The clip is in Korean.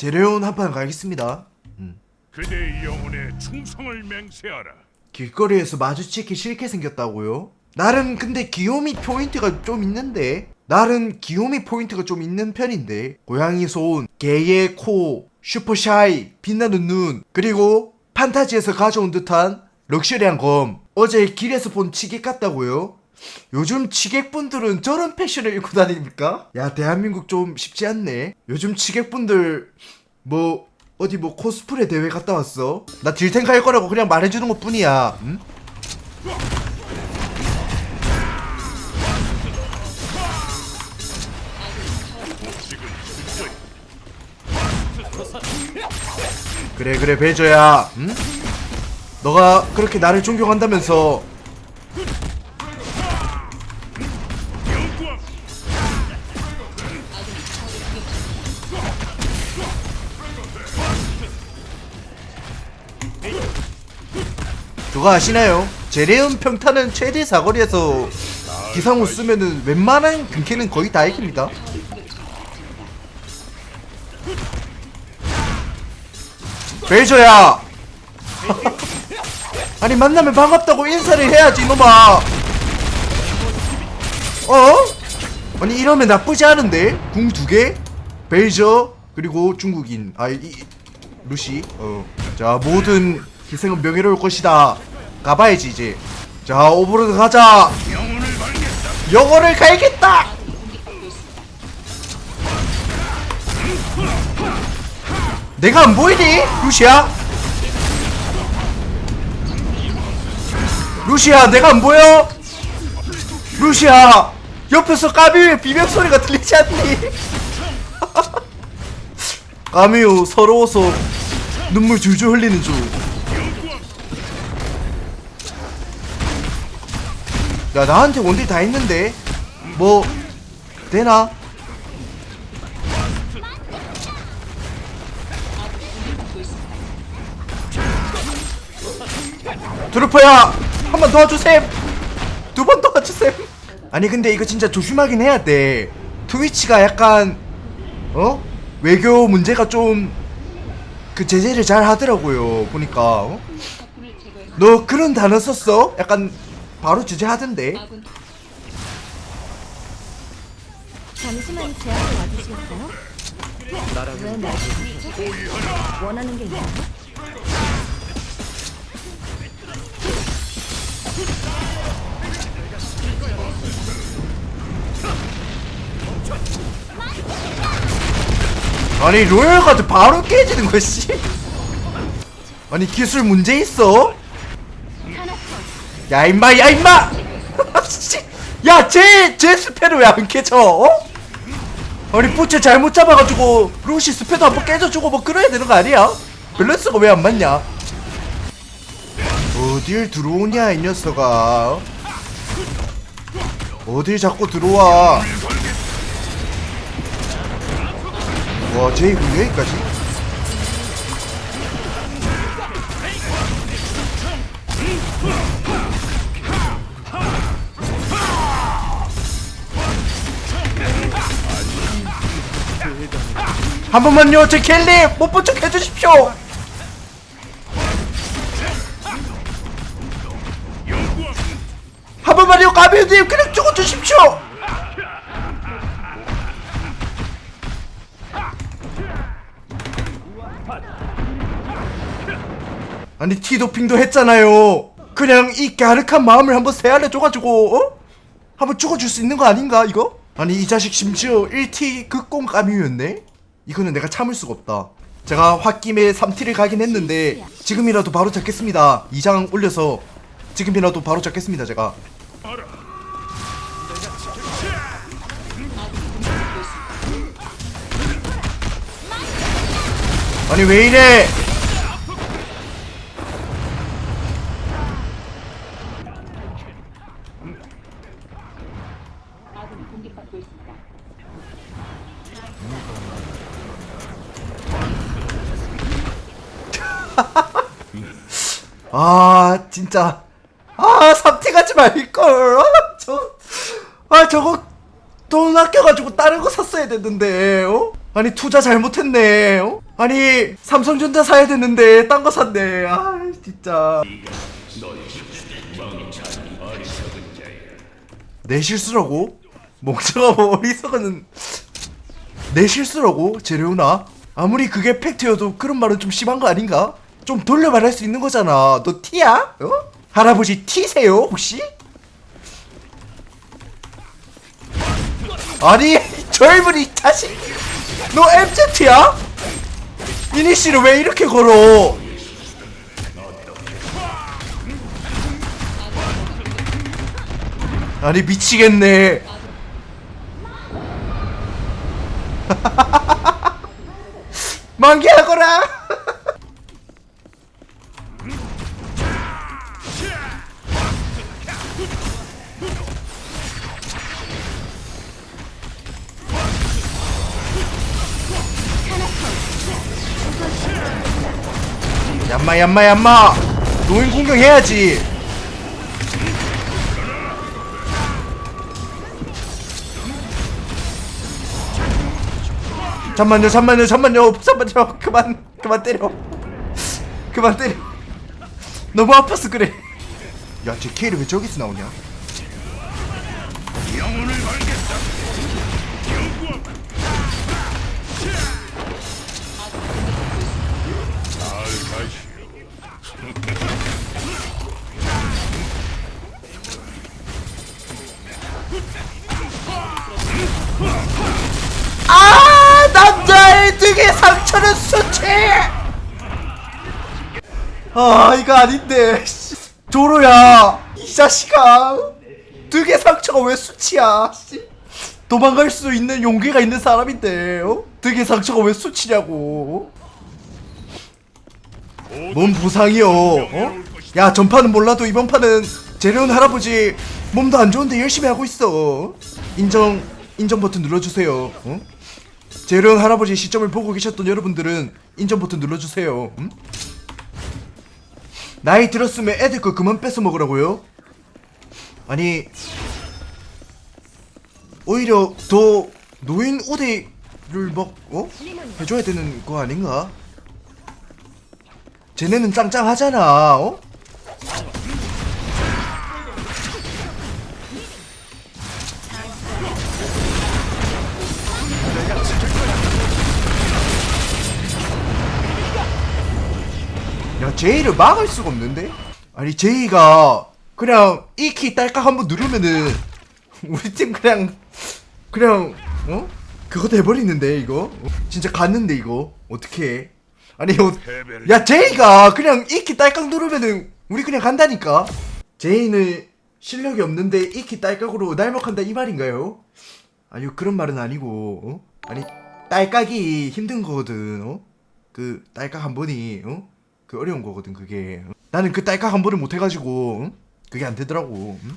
제레온 한판 가겠습니다. 그대의 영혼에 충성을 맹세하라. 길거리에서 마주치기 싫게 생겼다고요? 나름 근데 귀요미 포인트가 좀 있는데 나름 귀요미 포인트가 좀 있는 편인데 고양이 손, 개의 코, 슈퍼샤이, 빛나는 눈 그리고 판타지에서 가져온 듯한 럭셔리한 검 어제 길에서 본 치객 같다고요? 요즘 치객분들은 저런 패션을 입고 다닙니까? 야 대한민국 좀 쉽지 않네 요즘 치객분들 뭐 어디 뭐 코스프레 대회 갔다 왔어? 나 딜탱 갈 거라고 그냥 말해주는 것 뿐이야. 응? 그래 그래 배저야. 응? 너가 그렇게 나를 존경한다면서 그거 아시나요? 제레온 평타는 최대 사거리에서 기상호 쓰면은 웬만한 근캐는 거의 다 이깁니다. 베이저야! 아니 만나면 반갑다고 인사를 해야지 이놈아! 어? 아니 이러면 나쁘지 않은데? 궁 두 개? 베이저 그리고 중국인 아 이, 루시 어. 자 모든 희생은 명예로울 것이다 가봐야지 이제 자 오버로드 가자 영혼을 갈겠다 내가 안 보이니? 루시야? 루시야 내가 안 보여? 루시야 옆에서 까미의 비명 소리가 들리지 않니? 까미오 서러워서 눈물 줄줄 흘리는 중. 야 나한테 원딜 다 했는데? 뭐 되나? 드루퍼야 한 번 도와주셈. 두 번 도와주셈. 아니 근데 이거 진짜 조심하긴 해야 돼. 트위치가 약간 어? 외교 문제가 좀 그 제재를 잘 하더라고요 보니까 어? 너 그런 단어 썼어? 약간 바로 제재하던데 잠시만 제안을 와주시겠어요? 왜날 부르시죠? 원하는 게 있나요? 아니 로열 가드 바로 깨지는 거야 씨 아니 기술 문제 있어? 야 임마 야 임마 야쟤쟤 스페를 왜 안 깨져 어? 아니 부채 잘못 잡아가지고 루시 스페도 한번 깨져주고 뭐 그래야 되는 거 아니야? 밸런스가 왜 안 맞냐 어딜 들어오냐 이 녀석아 어딜 자꾸 들어와 와, 제이 군 여기까지? 한 번만요, 제 켈리 못 본 척 해주십시오. 한 번만요, 가비우님 그냥 죽어주십시오. 아니 티도핑도 했잖아요. 그냥 이 갸륵한 마음을 한번 세알려줘가지고 어? 한번 죽어줄 수 있는 거 아닌가 이거? 아니 이 자식 심지어 1T 극공 까뮤였네? 이거는 내가 참을 수가 없다. 제가 홧김에 3T를 가긴 했는데 지금이라도 바로 잡겠습니다. 2장 올려서 지금이라도 바로 잡겠습니다 제가. 아니 왜 이래? 아 진짜 아 삼티 가지 말걸 아 저 아 저거 돈 아껴가지고 다른 거 샀어야 됐는데 어? 아니 투자 잘못했네 어? 아니 삼성전자 사야 되는데 딴 거 샀네 아 진짜 내 실수라고? 멍청아 어리석은 내 실수라고? 재료나? 아무리 그게 팩트여도 그런 말은 좀 심한 거 아닌가? 좀 돌려 말할 수 있는 거잖아 너 T야? 어? 할아버지 T세요 혹시? 아니 젊은 이 자식 너 MZ야? 이니씨를 왜 이렇게 걸어 아니 미치겠네 만개하거라 얌마 얌마 얌마. 노인 공격해야지. 잠만요 잠만요 잠만요. 잠만요. 그만 그만 때려. 그만 때려. 너무 아파서 그래. 야쟤 케이를 왜 저기서 나오냐 상처는 수치 아 이거 아닌데 씨. 조로야 이 자식아 등에 상처가 왜 수치야 씨. 도망갈 수 있는 용기가 있는 사람인데 어? 등에 상처가 왜 수치냐고 뭔 부상이요 어? 야 전판은 몰라도 이번 판은 재료운 할아버지 몸도 안 좋은데 열심히 하고 있어 인정 인정 버튼 눌러주세요 어? 재료운 할아버지 시점을 보고 계셨던 여러분들은 인정 버튼 눌러주세요 음? 나이 들었으면 애들 거 그만 뺏어 먹으라고요? 아니 오히려 더 노인 우대를 막 어? 해줘야 되는 거 아닌가? 쟤네는 짱짱하잖아 어? 야 제이를 막을 수가 없는데? 아니 제이가 그냥 이 키 딸깍 한번 누르면은 우리 팀 그냥 그냥 어? 그거 돼버리는데 이거 어? 진짜 갔는데 이거 어떻게 아니 어, 야 제이가 그냥 이 키 딸깍 누르면은 우리 그냥 간다니까 제이는 실력이 없는데 이 키 딸깍으로 날먹한다 이 말인가요? 아니요 그런 말은 아니고 어? 아니 딸깍이 힘든 거거든 어? 그 딸깍 한 번이 어? 그 어려운 거거든 그게 어? 나는 그 딸깍 한 번을 못 해가지고 어? 그게 안 되더라고 응?